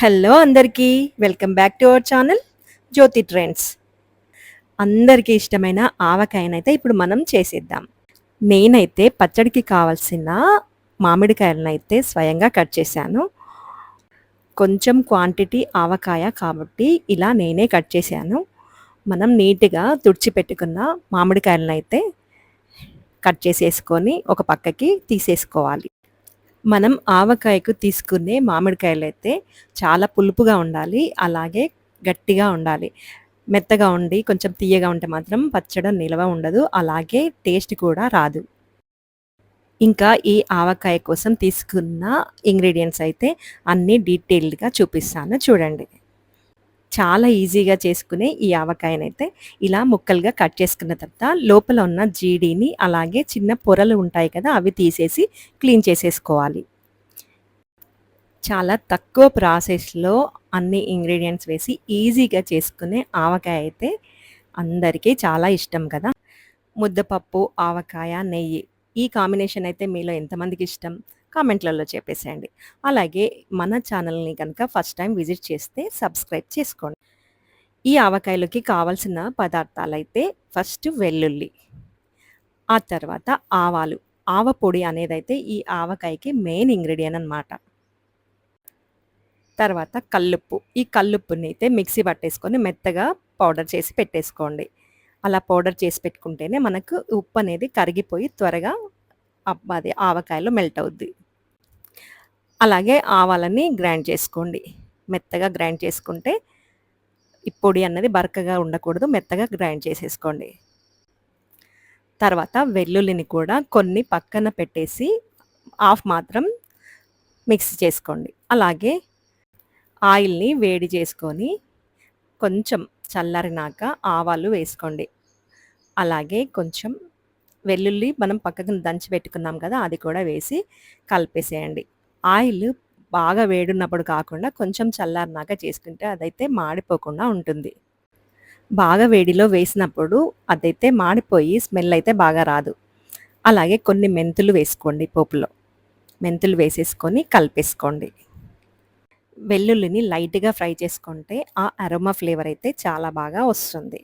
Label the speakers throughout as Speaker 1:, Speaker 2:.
Speaker 1: Hello అందరికీ. Welcome back to our channel Jyothi trends అందరికీ ఇష్టమైన ఆవకాయనైతే ఇప్పుడు మనం చేసేద్దాం. నేనైతే పచ్చడికి కావాల్సిన మామిడికాయలనైతే అయితే స్వయంగా కట్ చేశాను. కొంచెం క్వాంటిటీ ఆవకాయ కాబట్టి ఇలా నేనే కట్ చేశాను. మనం నీట్గా తుడిచిపెట్టుకున్న మామిడికాయలనైతే అయితే కట్ చేసేసుకొని ఒక పక్కకి తీసేసుకోవాలి. మనం ఆవకాయకు తీసుకునే మామిడికాయలు అయితే చాలా పులుపుగా ఉండాలి అలాగే గట్టిగా ఉండాలి. మెత్తగా ఉండి కొంచెం తీయగా ఉంటే మాత్రం పచ్చడి నిలవ ఉండదు అలాగే టేస్ట్ కూడా రాదు. ఇంకా ఈ ఆవకాయ కోసం తీసుకున్న ఇంగ్రీడియంట్స్ అయితే అన్నీ డీటెయిల్డ్గా చూపిస్తాను చూడండి. చాలా ఈజీగా చేసుకునే ఈ ఆవకాయనైతే ఇలా ముక్కలుగా కట్ చేసుకున్న తర్వాత లోపల ఉన్న జీడీని అలాగే చిన్న పొరలు ఉంటాయి కదా అవి తీసేసి క్లీన్ చేసేసుకోవాలి. చాలా తక్కువ ప్రాసెస్లో అన్ని ఇంగ్రీడియంట్స్ వేసి ఈజీగా చేసుకునే ఆవకాయ అయితే అందరికీ చాలా ఇష్టం కదా. ముద్దపప్పు ఆవకాయ నెయ్యి ఈ కాంబినేషన్ అయితే మీలో ఎంతమందికి ఇష్టం? కామెంట్లలో చెప్పేసేయండి. అలాగే మన ఛానల్ని కనుక ఫస్ట్ టైం విజిట్ చేస్తే సబ్స్క్రైబ్ చేసుకోండి. ఈ ఆవకాయలోకి కావాల్సిన పదార్థాలు అయితే ఫస్ట్ వెల్లుల్లి ఆ తర్వాత ఆవాలు. ఆవ పొడి అనేది అయితే ఈ ఆవకాయకి మెయిన్ ఇంగ్రీడియంట్ అనమాట తర్వాత కల్లుప్పు. ఈ కల్లుప్పుని అయితే మిక్సీ పట్టేసుకొని మెత్తగా పౌడర్ చేసి పెట్టేసుకోండి. అలా పౌడర్ చేసి పెట్టుకుంటేనే మనకు ఉప్పు అనేది కరిగిపోయి త్వరగా అది ఆవకాయలో మెల్ట్ అవుద్ది. అలాగే ఆవాలని గ్రైండ్ చేసుకోండి. మెత్తగా గ్రైండ్ చేసుకుంటే ఈ పొడి అన్నది బరకగా ఉండకూడదు మెత్తగా గ్రైండ్ చేసేసుకోండి. తర్వాత వెల్లుల్లిని కూడా కొన్ని పక్కన పెట్టేసి ఆఫ్ మాత్రం మిక్స్ చేసుకోండి. అలాగే ఆయిల్ని వేడి చేసుకొని కొంచెం చల్లరినాక ఆవాలు వేసుకోండి. అలాగే కొంచెం వెల్లుల్లి మనం పక్కకు దంచి పెట్టుకున్నాం కదా అది కూడా వేసి కలిపేసేయండి. ఆయిల్ బాగా వేడున్నప్పుడు కాకుండా కొంచెం చల్లారినాక చేసుకుంటే అదైతే మాడిపోకుండా ఉంటుంది. బాగా వేడిలో వేసినప్పుడు అదైతే మాడిపోయి స్మెల్ అయితే బాగా రాదు. అలాగే కొన్ని మెంతులు వేసుకోండి పోపులో. మెంతులు వేసేసుకొని కలిపేసుకోండి. వెల్లుల్లిని లైట్గా ఫ్రై చేసుకుంటే ఆ అరోమా ఫ్లేవర్ అయితే చాలా బాగా వస్తుంది.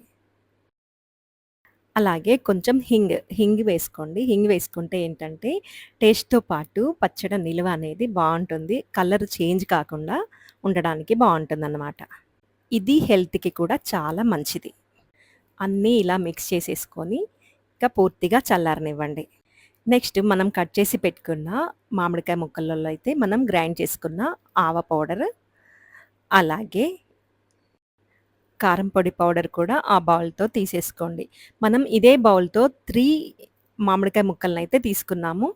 Speaker 1: అలాగే కొంచెం హింగ్ హింగ్ వేసుకోండి. హింగ్ వేసుకుంటే ఏంటంటే టేస్ట్తో పాటు పచ్చడి నిలువ అనేది బాగుంటుంది. కలర్ చేంజ్ కాకుండా ఉండడానికి బాగుంటుంది అన్నమాట ఇది హెల్త్కి కూడా చాలా మంచిది. అన్నీ ఇలా మిక్స్ చేసేసుకొని ఇంకా పూర్తిగా చల్లారనివ్వండి. నెక్స్ట్ మనం కట్ చేసి పెట్టుకున్న మామిడికాయ ముక్కలలో అయితే మనం గ్రైండ్ చేసుకున్న ఆవ పౌడర్ అలాగే కారం పొడి పౌడర్ కూడా ఆ బౌల్తో తీసేసుకోండి. మనం ఇదే బౌల్తో త్రీ మామిడికాయ ముక్కలను అయితే తీసుకున్నాము.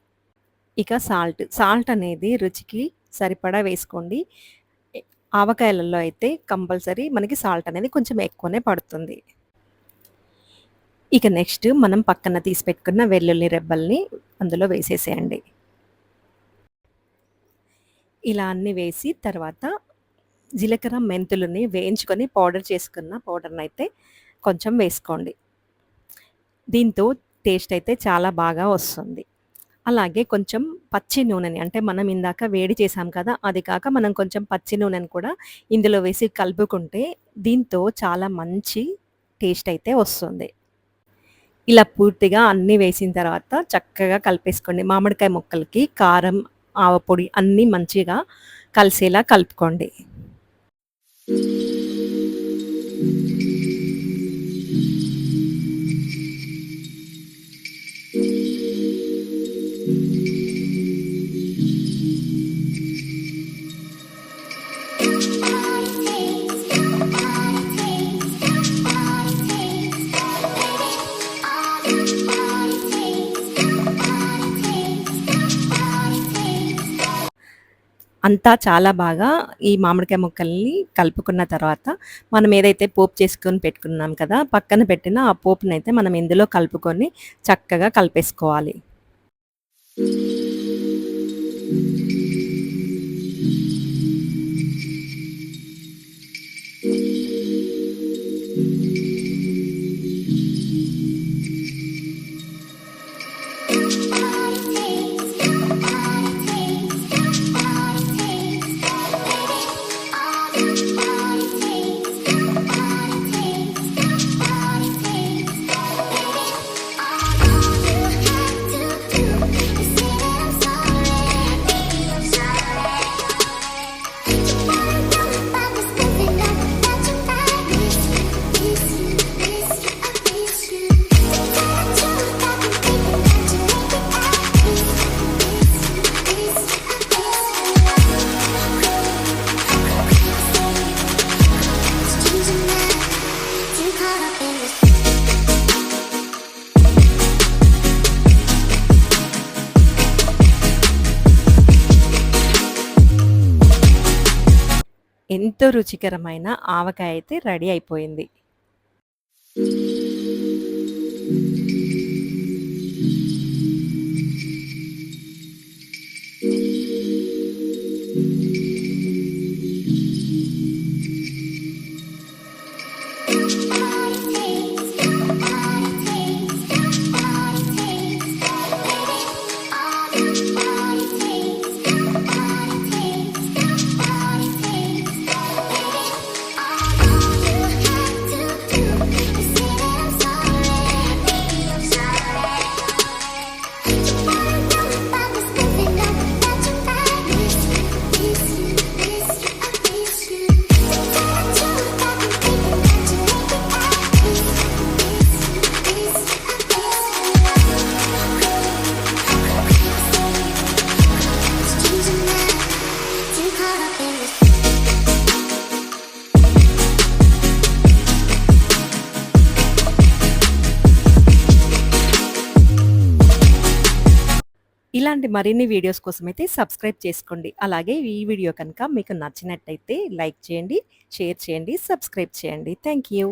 Speaker 1: ఇక సాల్ట్ సాల్ట్ అనేది రుచికి సరిపడా వేసుకోండి. ఆవకాయలలో అయితే కంపల్సరీ మనకి సాల్ట్ అనేది కొంచెం ఎక్కువనే పడుతుంది. ఇక నెక్స్ట్ మనం పక్కన తీసి పెట్టుకున్న వెల్లుల్లి రెబ్బల్ని అందులో వేసేసేయండి. ఇలా అన్నీ వేసి తర్వాత జీలకర్ర మెంతులని వేయించుకొని పౌడర్ చేసుకున్న పౌడర్ని అయితే కొంచెం వేసుకోండి. దీంతో టేస్ట్ అయితే చాలా బాగా వస్తుంది. అలాగే కొంచెం పచ్చి నూనెని అంటే మనం ఇందాక వేడి చేసాం కదా అది కాక మనం కొంచెం పచ్చి నూనెని కూడా ఇందులో వేసి కలుపుకుంటే దీంతో చాలా మంచి టేస్ట్ అయితే వస్తుంది. ఇలా పూర్తిగా అన్నీ వేసిన తర్వాత చక్కగా కలిపేసుకోండి. మామిడికాయ ముక్కలకి కారం ఆవపొడి అన్నీ మంచిగా కలిసేలా కలుపుకోండి. అంతా చాలా బాగా ఈ మామిడికాయ ముక్కల్ని కలుపుకున్న తర్వాత మనం ఏదైతే పోపు చేసుకొని పెట్టుకున్నాం కదా పక్కన పెట్టిన ఆ పోపునైతే మనం ఇందులో కలుపుకొని చక్కగా కలిపేసుకోవాలి. ఎంతో రుచికరమైన ఆవకాయ అయితే రెడీ అయిపోయింది. ఇలాంటి మరిన్ని వీడియోస్ కోసమైతే సబ్స్క్రైబ్ చేసుకోండి. అలాగే ఈ వీడియో కనుక మీకు నచ్చినట్టయితే లైక్ చేయండి, షేర్ చేయండి, సబ్స్క్రైబ్ చేయండి. Thank you.